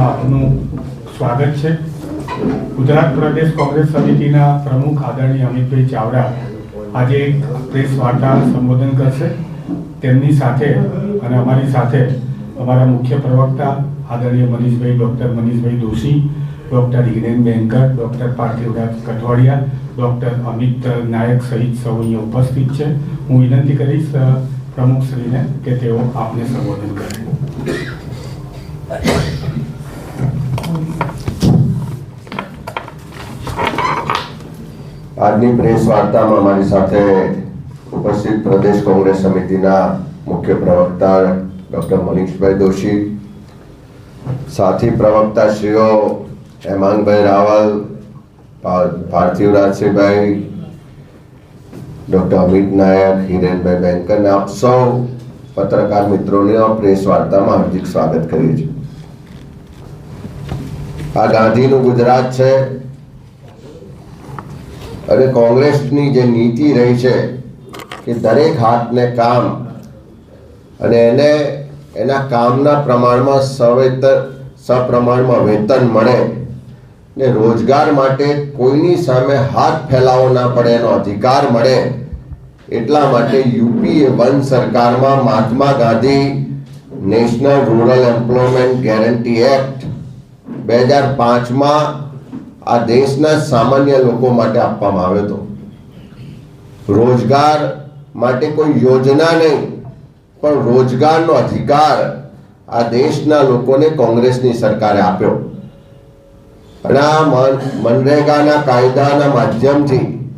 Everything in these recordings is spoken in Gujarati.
આપનું સ્વાગત છે. ગુજરાત પ્રદેશ કોંગ્રેસ સમિતિના પ્રમુખ આદરણીય અમિતભાઈ ચાવડા આજે એક પ્રેસ વાર્તા સંબોધન કરશે. તેમની સાથે અને અમારી સાથે અમારા મુખ્ય પ્રવક્તા આદરણીય Manishbhai, doctor Manishbhai Doshi, doctor Hiren Banker doctor Parthivraj Kathwadiya doctor Amit Nayak સહિત સૌ અહીંયા ઉપસ્થિત છે. હું વિનંતી કરીશ પ્રમુખશ્રીને કે તેઓ આપને સંબોધન કરે. આજની પ્રેસ વાર્તામાં મારી સાથે ઉપસ્થિત પ્રદેશ કોંગ્રેસ સમિતિના મુખ્ય પ્રવક્તા ડોક્ટર મનીષભાઈ દોશી, સાથી પ્રવક્તા શ્રીઓ હેમાંગભાઈ રાવલ પાર્થિવ રાજસિંહભાઈ ડોક્ટર અમિત નાયક, હિરેનભાઈ બેંકર આપ સૌ પત્રકાર મિત્રોને પ્રેસ વાર્તામાં હાર્દિક સ્વાગત કરીએ છીએ. આ ગાંધીનું ગુજરાત છે. અને કોંગ્રેસની જે નીતિ રહી છે કે દરેક હાથને કામ અને એને એના કામના પ્રમાણમાં સવેતર, સપ્રમાણમાં વેતન મળે ને રોજગાર માટે કોઈની સામે હાથ ફેલાવો ના પડે એનો અધિકાર મળે એટલા માટે યુપીએ વન સરકારમાં Mahatma Gandhi national rural employment guarantee act બે હજાર પાંચમાં આ દેશના સામાન્ય લોકો માટે આપવામાં આવ્યો હતો રોજગાર માટે કોઈ યોજના નહીં, પણ રોજગારનો અધિકાર આ દેશના લોકોને કોંગ્રેસની સરકારે આપ્યો. અને આ મન- મનરેગાના કાયદાના માધ્યમથી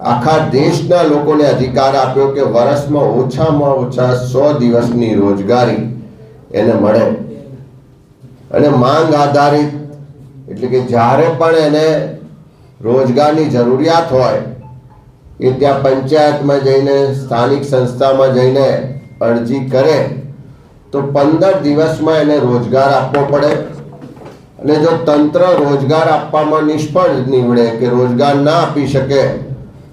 આખા દેશના લોકોને અધિકાર આપ્યો કે વર્ષમાં ઓછામાં ઓછા સો દિવસની રોજગારી એને મળે. અને માંગ આધારિત એટલે કે જ્યારે પણ એને રોજગારની જરૂરિયાત હોય, એ ત્યાં પંચાયતમાં જઈને, સ્થાનિક સંસ્થામાં જઈને અરજી કરે, તો પંદર દિવસમાં એને રોજગાર આપવો પડે. અને જો તંત્ર રોજગાર આપવામાં નિષ્ફળ નીવડે કે રોજગાર ના આપી શકે,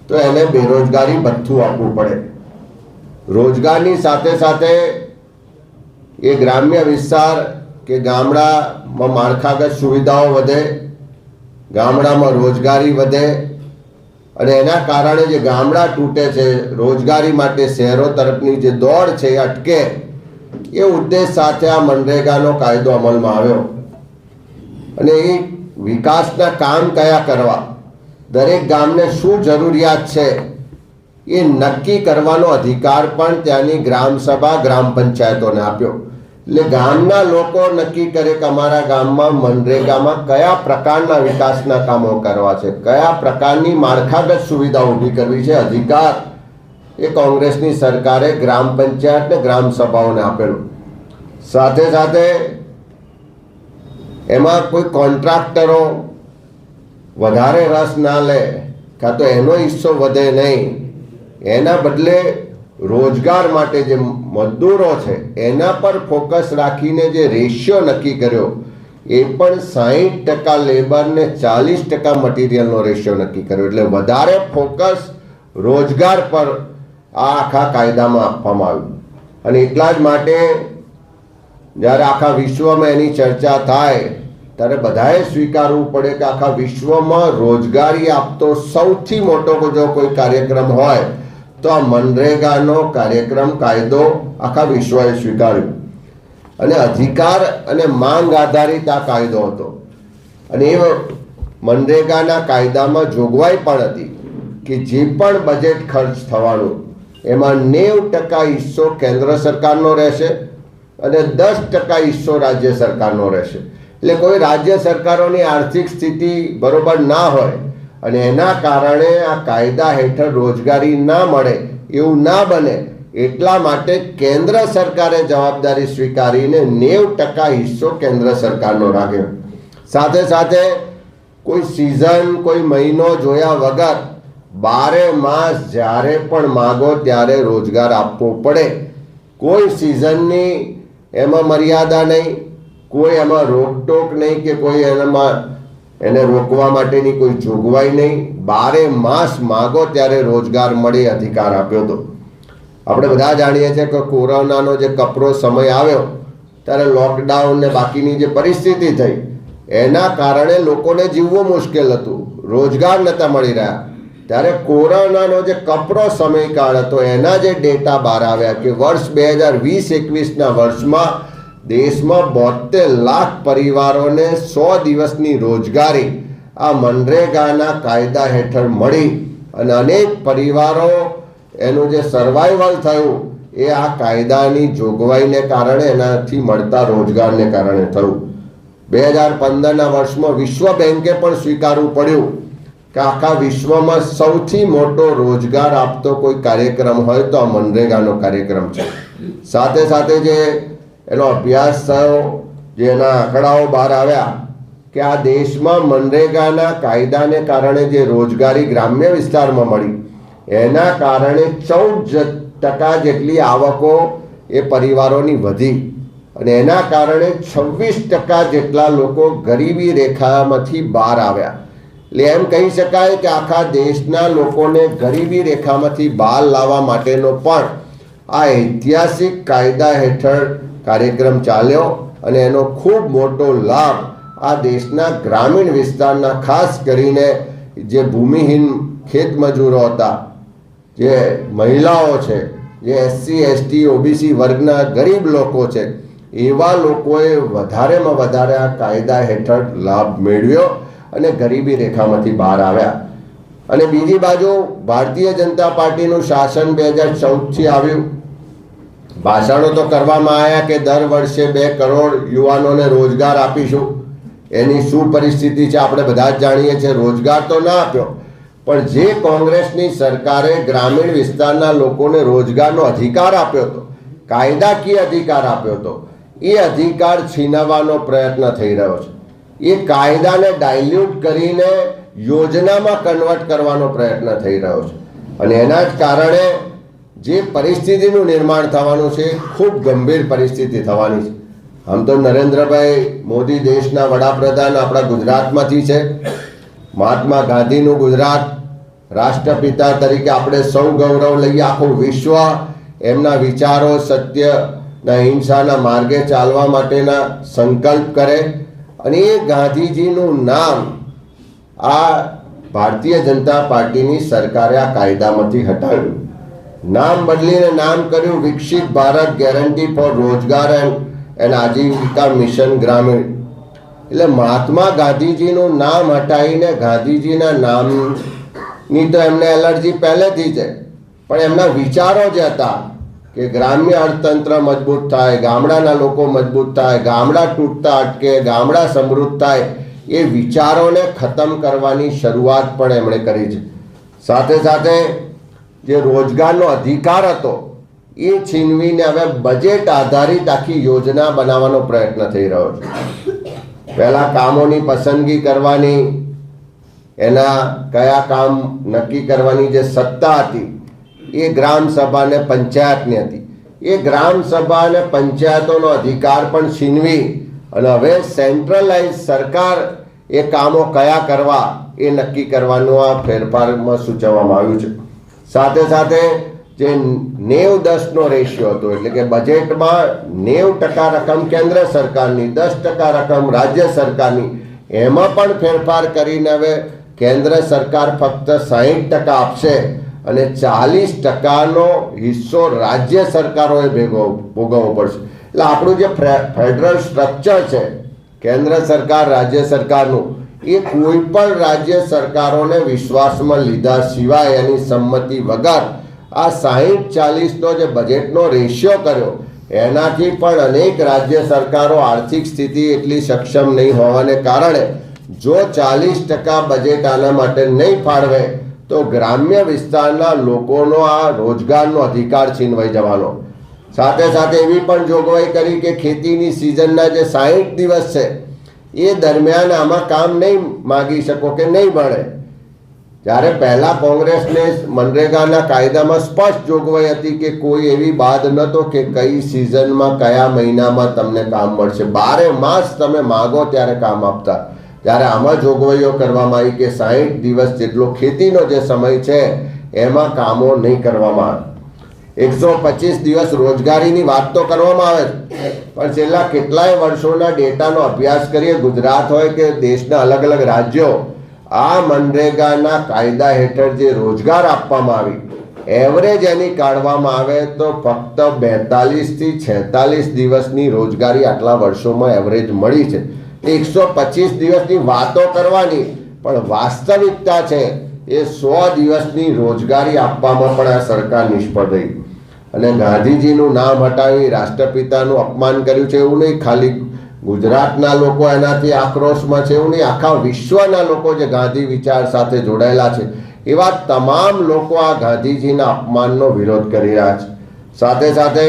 તો એને બેરોજગારી ભથ્થું આપવું પડે. રોજગારની સાથે સાથે એ ગ્રામ્ય વિસ્તાર કે ગામડામાં માળખાગત સુવિધાઓ વધે, ગામડામાં રોજગારી વધે અને એના કારણે જે ગામડા તૂટે છે, રોજગારી માટે શહેરો તરફની જે દોડ છે, એ અટકે, એ ઉદ્દેશ સાથે આ મનરેગાનો કાયદો અમલમાં આવ્યો. અને એ વિકાસના કામ કયા કરવા, દરેક ગામને શું જરૂરિયાત છે, એ નક્કી કરવાનો અધિકાર પણ ત્યાંની ગ્રામસભા ગ્રામ પંચાયતોને આપ્યો. એટલે ગામના લોકો નક્કી કરે કે અમારા ગામમાં મનરેગામાં કયા પ્રકારના વિકાસના કામો કરવા છે? કયા પ્રકારની માળખાગત સુવિધા ઊભી કરવી છે? અધિકાર એ કોંગ્રેસની સરકારે ગ્રામ પંચાયત ને ગ્રામ સભાઓને આપેલું. સાથે સાથે એમાં કોઈ કોન્ટ્રાક્ટરો વધારે રસ ના લે, કાં તો એનો હિસ્સો વધે નહીં. એના બદલે રોજગાર માટે જે મજદૂરો છે, એના પર ફોકસ રાખીને જે રેશિયો નક્કી કર્યો, એ પણ સાહીઠ ટકા લેબરને ચાલીસ ટકા મટીરિયલનો રેશિયો નક્કી કર્યો. એટલે વધારે ફોકસ રોજગાર પર આ આખા કાયદામાં આપવામાં આવ્યું. અને એટલા જ માટે જ્યારે આખા વિશ્વમાં એની ચર્ચા થાય, ત્યારે બધાએ સ્વીકારવું પડે કે આખા વિશ્વમાં રોજગારી આપતો સૌથી મોટો જો કોઈ કાર્યક્રમ હોય તો આ મનરેગાનો કાર્યક્રમ કાયદો આખા વિશ્વએ સ્વીકાર્યો. અને અધિકાર અને માંગ આધારિત આ કાયદો હતો. અને એ મનરેગાના કાયદામાં જોગવાઈ પણ હતી કે જે પણ બજેટ ખર્ચ થવાનું, એમાં નેવ ટકા હિસ્સો કેન્દ્ર સરકારનો રહેશે અને દસ ટકા હિસ્સો રાજ્ય સરકારનો રહેશે. એટલે કોઈ રાજ્ય સરકારોની આર્થિક સ્થિતિ બરોબર ના હોય અને એના કારણે આ કાયદા હેઠળ રોજગારી ના મળે, એવું ના બને, એટલા માટે કેન્દ્ર સરકારે જવાબદારી સ્વીકારીને નેવ ટકા હિસ્સો કેન્દ્ર સરકારનો રાખ્યો. સાથે સાથે કોઈ સિઝન, કોઈ મહિનો જોયા વગર બારે માસ જ્યારે પણ માગો ત્યારે રોજગાર આપવો પડે. કોઈ સિઝનની એમાં મર્યાદા નહીં, કોઈ એમાં રોકટોક નહીં કે કોઈ એનામાં એને રોકવા માટેની કોઈ જોગવાઈ નહીં. બારે માસ માગો ત્યારે રોજગાર મળે અધિકાર આપ્યો હતો આપણે બધા જાણીએ છીએ કે કોરોનાનો જે કપરો સમય આવ્યો, ત્યારે લોકડાઉન ને બાકીની જે પરિસ્થિતિ થઈ, એના કારણે લોકોને જીવવું મુશ્કેલ હતું. રોજગાર નહોતા મળી રહ્યા. ત્યારે કોરોનાનો જે કપરો સમયકાળ હતો, એના જે ડેટા બહાર આવ્યા કે વર્ષ બે હજાર વીસ એકવીસના વર્ષમાં દેશમાં બોતેર લાખ પરિવારોને સો દિવસની રોજગારી આ મનરેગાના કાયદા હેઠળ મળી અને અનેક પરિવારો એનું જે સર્વાઈવલ થયું એ આ કાયદાની જોગવાઈને કારણે એનાથી મળતા રોજગારને કારણે થયું. બે હજાર પંદરના વર્ષમાં વિશ્વ બેંકે પણ સ્વીકારવું પડ્યું કે આખા વિશ્વમાં સૌથી મોટો રોજગાર આપતો કોઈ કાર્યક્રમ હોય તો આ મનરેગાનો કાર્યક્રમ છે. સાથે સાથે જે એનો અભ્યાસ થયો જે એના આંકડાઓ બહાર આવ્યા કે આ દેશમાં મનરેગાના કાયદાને કારણે જે રોજગારી ગ્રામ્ય વિસ્તારમાં મળી, એના કારણે ચૌદ ટકા જેટલી આવકો એ પરિવારોની વધી અને એના કારણે છવ્વીસ ટકા જેટલા લોકો ગરીબી રેખામાંથી બહાર આવ્યા. એટલે એમ કહી શકાય કે આખા દેશના લોકોને ગરીબી રેખામાંથી બહાર લાવવા માટેનો પણ આ ઐતિહાસિક કાયદા હેઠળ કાર્યક્રમ ચાલ્યો અને એનો ખૂબ મોટો લાભ આ દેશના ગ્રામીણ વિસ્તારના ખાસ કરીને જે ભૂમિહીન ખેત મજૂરો હતા, જે મહિલાઓ છે, જે એસસી, એસટી, ઓબીસી વર્ગના ગરીબ લોકો છે, એવા લોકોએ વધારેમાં વધારે આ કાયદા હેઠળ લાભ મેળવ્યો અને ગરીબી રેખામાંથી બહાર આવ્યા. અને બીજી બાજુ ભારતીય જનતા પાર્ટીનું શાસન બે હજાર ચૌદથી આવ્યું. ભાષણો તો કરવામાં આવ્યા કે દર વર્ષે બે કરોડ યુવાનોને રોજગાર આપીશું. એની શું પરિસ્થિતિ છે આપણે બધા જ જાણીએ છીએ. રોજગાર તો ના આપ્યો, પણ જે કોંગ્રેસની સરકારે ગ્રામીણ વિસ્તારના લોકોને રોજગારનો અધિકાર આપ્યો હતો, કાયદાકીય અધિકાર આપ્યો હતો, એ અધિકાર છીનવવાનો પ્રયત્ન થઈ રહ્યો છે. એ કાયદાને ડાયલ્યુટ કરીને યોજનામાં કન્વર્ટ કરવાનો પ્રયત્ન થઈ રહ્યો છે. અને એના જ કારણે જે પરિસ્થિતિનું નિર્માણ થવાનું છે, ખૂબ ગંભીર પરિસ્થિતિ થવાની છે. આમ તો નરેન્દ્રભાઈ મોદી દેશના વડાપ્રધાન આપણા ગુજરાતમાંથી છે. મહાત્મા ગાંધીનું ગુજરાત રાષ્ટ્રપિતા તરીકે આપણે સૌ ગૌરવ લઈએ, આખું વિશ્વ એમના વિચારો સત્ય ના હિંસાના માર્ગે ચાલવા માટેના સંકલ્પ કરે. અને એ ગાંધીજીનું નામ આ ભારતીય જનતા પાર્ટીની સરકારે આ કાયદામાંથી હટાવ્યું. નામ બદલીને નામ કર્યું Viksit Bharat guarantee for Rozgar and and Ajeevika mission Gramin. એટલે મહાત્મા ગાંધીજીનું નામ હટાવીને ગાંધીજીના નામની તો એમને એલર્જી પહેલેથી છે. પણ એમના વિચારો જ હતા કે ગ્રામ્ય અર્થતંત્ર મજબૂત થાય, ગામડાના લોકો મજબૂત થાય, ગામડા તૂટતા અટકે, ગામડા સમૃદ્ધ થાય, એ વિચારોને ખતમ કરવાની શરૂઆત પણ એમણે કરી છે. સાથે સાથે જે રોજગારનો અધિકાર હતો, એ છીનવીને હવે બજેટ આધારિત આખી યોજના બનાવવાનો પ્રયત્ન થઈ રહ્યો છે. પહેલા કામોની પસંદગી કરવાની, એના કયા કામ નક્કી કરવાની જે સત્તા હતી, એ ગ્રામ અને પંચાયતની હતી. એ ગ્રામ સભા અને પંચાયતોનો અધિકાર પણ છીનવી અને હવે સેન્ટ્રલાઇઝ સરકાર એ કામો કયા કરવા એ નક્કી કરવાનું આ ફેરફારમાં સૂચવવામાં આવ્યું છે. સાથે સાથે જે નેવ દસનો રેશિયો હતો, એટલે કે બજેટમાં નેવ ટકા રકમ કેન્દ્ર સરકારની, દસ ટકા રકમ રાજ્ય સરકારની, એમાં પણ ફેરફાર કરીને હવે કેન્દ્ર સરકાર ફક્ત સાહીઠ ટકા આપશે અને ચાલીસ ટકાનો હિસ્સો રાજ્ય સરકારોએ ભેગો, ભોગવવો પડશે. એટલે આપણું જે ફેડરલ સ્ટ્રક્ચર છે, કેન્દ્ર સરકાર, રાજ્ય સરકારનું એ કોઈ પણ રાજ્ય સરકારોને વિશ્વાસમાં લીધા સિવાય એની સંમતિ વગર આ સાહીઠ ચાલીસનો જે બજેટનો રેશિયો કર્યો, એનાથી પણ અનેક રાજ્ય સરકારો આર્થિક સ્થિતિ એટલી સક્ષમ નહીં હોવાને કારણે જો ચાલીસ ટકા બજેટ આના માટે નહીં ફાળવે, તો ગ્રામ્ય વિસ્તારના લોકોનો આ રોજગારનો અધિકાર છીનવાઈ જવાનો. સાથે સાથે એવી પણ જોગવાઈ કરી કે ખેતીની સિઝનના જે સાહીઠ દિવસ છે એ દરમિયાન આમાં કામ નહીં માગી શકો કે નહીં મળે. જ્યારે પહેલા કોંગ્રેસને મનરેગાના કાયદામાં સ્પષ્ટ જોગવાઈ હતી કે કોઈ એવી બાદ નહોતો કે કઈ સિઝનમાં, કયા મહિનામાં તમને કામ મળશે. બારે માસ તમે માગો ત્યારે કામ આપતા. ત્યારે આમાં જોગવાઈઓ કરવામાં આવી કે સાહીઠ દિવસ જેટલો ખેતીનો જે સમય છે, એમાં કામો નહીં કરવામાં આવે. એકસો પચીસ દિવસ રોજગારીની વાત તો કરવામાં આવે છે પણ છેલ્લા કેટલાય વર્ષોના ડેટાનો અભ્યાસ કરીએ, ગુજરાત હોય કે દેશના અલગ અલગ રાજ્યો, આ મનરેગાના કાયદા હેઠળ જે રોજગાર આપવામાં આવી, એવરેજ એની કાઢવામાં આવે તો ફક્ત બેતાલીસથી છેતાલીસ દિવસની રોજગારી આટલા વર્ષોમાં એવરેજ મળી છે. એકસો પચીસ દિવસની વાતો કરવાની, પણ વાસ્તવિકતા છે, એ સો દિવસની રોજગારી આપવામાં પણ આ સરકાર નિષ્ફળ રહી. અને ગાંધીજીનું નામ હટાવી રાષ્ટ્રપિતાનું અપમાન કર્યું છે એવું નહીં. ખાલી ગુજરાતના લોકો એનાથી આક્રોશમાં છે એવું નહીં. આખા વિશ્વના લોકો જે ગાંધી વિચાર સાથે જોડાયેલા છે, એવા તમામ લોકો આ ગાંધીજીના અપમાનનો વિરોધ કરી રહ્યા છે. સાથે સાથે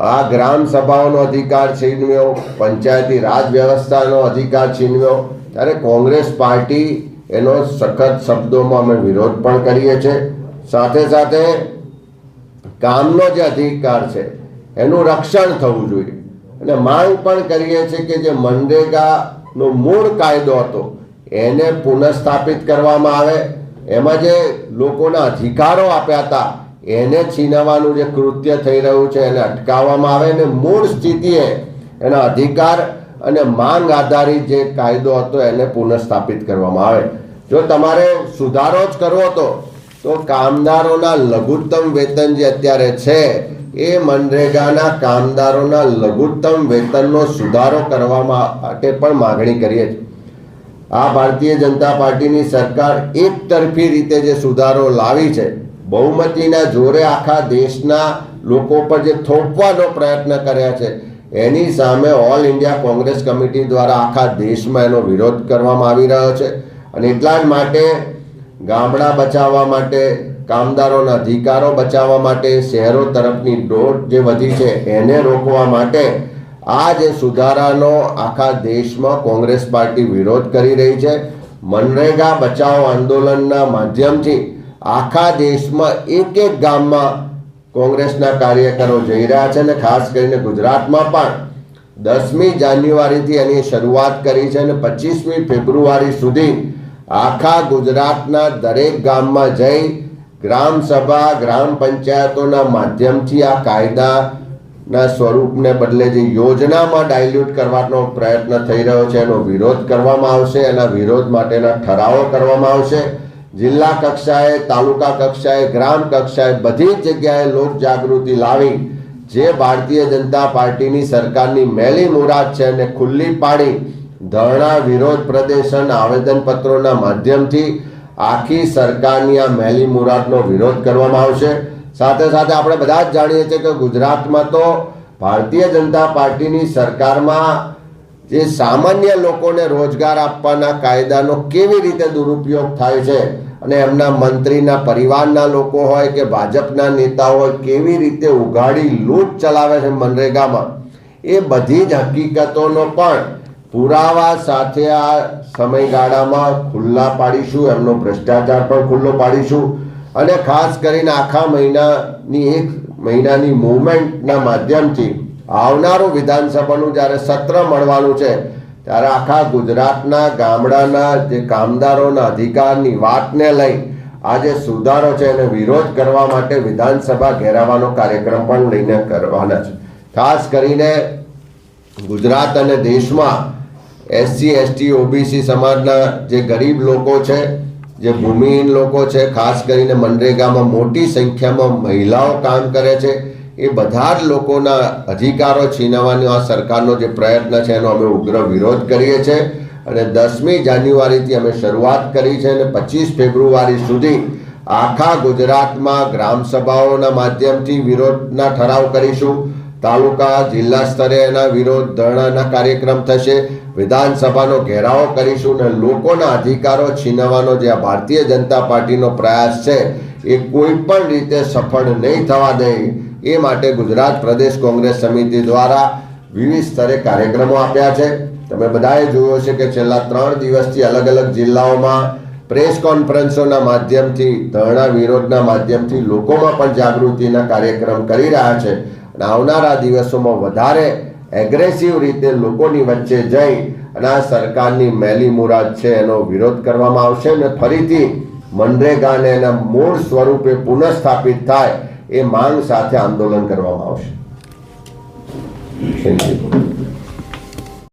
આ ગ્રામ સભાઓનો અધિકાર છીનવ્યો, પંચાયતી રાજ વ્યવસ્થાનો અધિકાર છીનવ્યો. ત્યારે કોંગ્રેસ પાર્ટી એનો સખત શબ્દોમાં અમે વિરોધ પણ કરીએ છીએ. સાથે સાથે કામનો જે અધિકાર છે, એનું રક્ષણ થવું જોઈએ. અને માંગ પણ કરીએ છીએ કે જે મનરેગાનો મૂળ કાયદો હતો, એને પુનઃસ્થાપિત કરવામાં આવે. એમાં જે લોકોના અધિકારો આપ્યા હતા, એને છીનવવાનું જે કૃત્ય થઈ રહ્યું છે, એને અટકાવવામાં આવે અને મૂળ સ્થિતિએ એના અધિકાર અને માંગ આધારિત જે કાયદો હતો, એને પુનઃસ્થાપિત કરવામાં આવે. જો તમારે સુધારો જ કરવો હતો તો કામદારોના લઘુત્તમ વેતન જે અત્યારે છે, એ મનરેગાના કામદારોના લઘુત્તમ વેતનનો સુધારો કરવામાં માટે પણ માગણી કરીએ છીએ. આ ભારતીય જનતા પાર્ટીની સરકાર એક તરફી રીતે જે સુધારો લાવી છે, બહુમતીના જોરે આખા દેશના લોકો પર જે થોપવાનો પ્રયત્ન કર્યા છે, એની સામે ઓલ ઇન્ડિયા કોંગ્રેસ કમિટી દ્વારા આખા દેશમાં એનો વિરોધ કરવામાં આવી રહ્યો છે. અને એટલા જ માટે ગામડા બચાવવા માટે, કામદારોના અધિકારો બચાવવા માટે, શહેરો તરફની દોટ જે વધી છે એને રોકવા માટે આ જે સુધારાનો આખા દેશમાં કોંગ્રેસ પાર્ટી વિરોધ કરી રહી છે. મનરેગા બચાવ આંદોલનના માધ્યમથી આખા દેશમાં એક એક ગામમાં કોંગ્રેસના કાર્યકરો જઈ રહ્યા છે અને ખાસ કરીને ગુજરાતમાં પણ. દસમી જાન્યુઆરીથી એની શરૂઆત કરી છે અને પચીસમી ફેબ્રુઆરી સુધી આખા ગુજરાતના દરેક ગામમાં જઈ ગ્રામ સભા, ગ્રામ પંચાયતોના માધ્યમથી આ કાયદાના સ્વરૂપને બદલે જે યોજનામાં ડાયલ્યુટ કરવાનો પ્રયત્ન થઈ રહ્યો છે, એનો વિરોધ કરવામાં આવશે. એના વિરોધ માટેના ઠરાવો કરવામાં આવશે. જિલ્લા કક્ષાએ, તાલુકા કક્ષાએ, ગ્રામ કક્ષાએ બધી જ જગ્યાએ લોક જાગૃતિ લાવી જે ભારતીય જનતા પાર્ટીની સરકારની મેલી મુરાદ છે એને ખુલ્લી પાડી ધરણા વિરોધ પ્રદર્શન આવેદનપત્રોના માધ્યમથી આખી સરકારની આ મેલી મુરાદનો વિરોધ કરવામાં આવશે. સાથે સાથે આપણે બધા જ જાણીએ છીએ કે ગુજરાતમાં તો ભારતીય જનતા પાર્ટીની સરકારમાં જે સામાન્ય લોકોને રોજગાર આપવાના કાયદાનો કેવી રીતે દુરુપયોગ થાય છે અને એમના મંત્રીના પરિવારના લોકો હોય કે ભાજપના નેતાઓ હોય કેવી રીતે ઉઘાડી લૂંટ ચલાવે છે મનરેગામાં, એ બધી જ હકીકતોનો પણ પુરાવા સાથે આ સમયગાળામાં ખુલ્લા પાડીશું, એમનો ભ્રષ્ટાચાર પણ ખુલ્લો પાડીશું. અને ખાસ કરીને આખા મહિનાની એક મહિનાની મૂવમેન્ટના માધ્યમથી આવનારું વિધાનસભાનું જ્યારે સત્ર મળવાનું છે, ત્યારે આખા ગુજરાતના ગામડાના જે કામદારોના અધિકારની વાતને લઈ આ જે સુધારો છે એને વિરોધ કરવા માટે વિધાનસભા ઘેરાવાનો કાર્યક્રમ પણ લઈને કરવાના છે. ખાસ કરીને ગુજરાત અને દેશમાં એસસી એસટી ઓબીસી સમાજના જે ગરીબ લોકો છે, જે ભૂમિહીન લોકો છે, ખાસ કરીને મનરેગામાં મોટી સંખ્યામાં મહિલાઓ કામ કરે છે, એ બધા જ લોકોના અધિકારો છીનવવાનો આ સરકારનો જે પ્રયત્ન છે, એનો અમે ઉગ્ર વિરોધ કરીએ છીએ. અને દસમી જાન્યુઆરીથી અમે શરૂઆત કરી છે અને પચીસ ફેબ્રુઆરી સુધી આખા ગુજરાતમાં ગ્રામ સભાઓના માધ્યમથી વિરોધના ઠરાવ કરીશું. તાલુકા, જિલ્લા સ્તરે એના વિરોધ ધરણાના કાર્યક્રમ થશે. વિધાનસભાનો ઘેરાવો કરીશું અને લોકોના અધિકારો છીનવાનો જે આ ભારતીય જનતા પાર્ટીનો પ્રયાસ છે, એ કોઈ પણ રીતે સફળ નહીં થવા દે, એ માટે ગુજરાત પ્રદેશ કોંગ્રેસ સમિતિ દ્વારા વિવિધ સ્તરે કાર્યક્રમો આપ્યા છે. તમે બધાએ જોયો છે કે છેલ્લા ત્રણ દિવસથી અલગ અલગ જિલ્લાઓમાં પ્રેસ કોન્ફરન્સોના માધ્યમથી, ધરણા વિરોધના માધ્યમથી લોકોમાં પણ જાગૃતિના કાર્યક્રમ કરી રહ્યા છે. અને આવનારા દિવસોમાં વધારે એગ્રેસિવ રીતે લોકોની વચ્ચે જઈ અને આ સરકારની મેલી મુરાદ છે એનો વિરોધ કરવામાં આવશે અને ફરીથી મનરેગાને એના મૂળ સ્વરૂપે પુનઃસ્થાપિત થાય એ માંગ સાથે આંદોલન કરવામાં આવશે. Thank you